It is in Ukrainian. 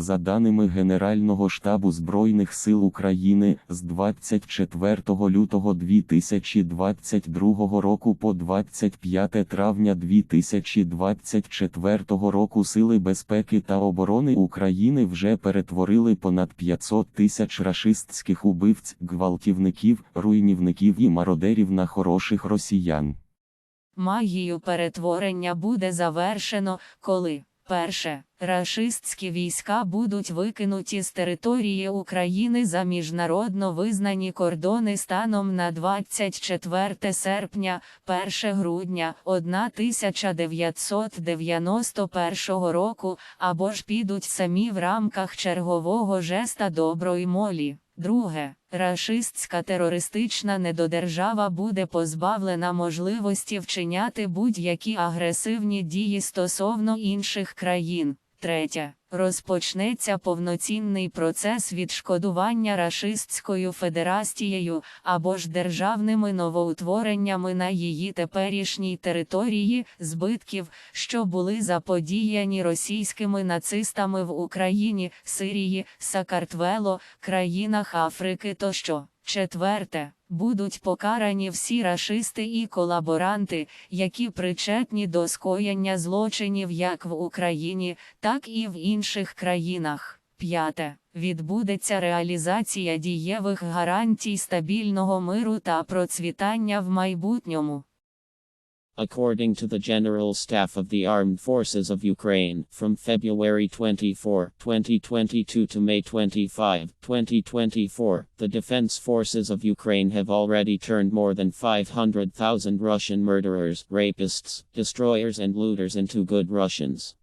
За даними Генерального штабу Збройних сил України, з 24 лютого 2022 року по 25 травня 2024 року Сили безпеки та оборони України вже перетворили понад 500 тисяч рашистських убивць, гвалтівників, руйнівників і мародерів на хороших росіян. Магію перетворення буде завершено, коли перше рашистські війська будуть викинуті з території України за міжнародно визнані кордони станом на 24 серпня, 1 грудня 1991 року, або ж підуть самі в рамках чергового жеста доброї молі. Друге, рашистська терористична недодержава буде позбавлена можливості вчиняти будь-які агресивні дії стосовно інших країн. Третє. Розпочнеться повноцінний процес відшкодування Рашистською Федерацією або ж державними новоутвореннями на її теперішній території збитків, що були заподіяні російськими нацистами в Україні, Сирії, Сакартвело, країнах Африки тощо. Четверте. Будуть покарані всі рашисти і колаборанти, які причетні до скоєння злочинів як в Україні, так і в інших країнах. П'яте. Відбудеться реалізація дієвих гарантій стабільного миру та процвітання в майбутньому. According to the General Staff of the Armed Forces of Ukraine, from February 24, 2022 to May 25, 2024, the Defense Forces of Ukraine have already turned more than 500,000 Russian murderers, rapists, destroyers, and looters into good Russians.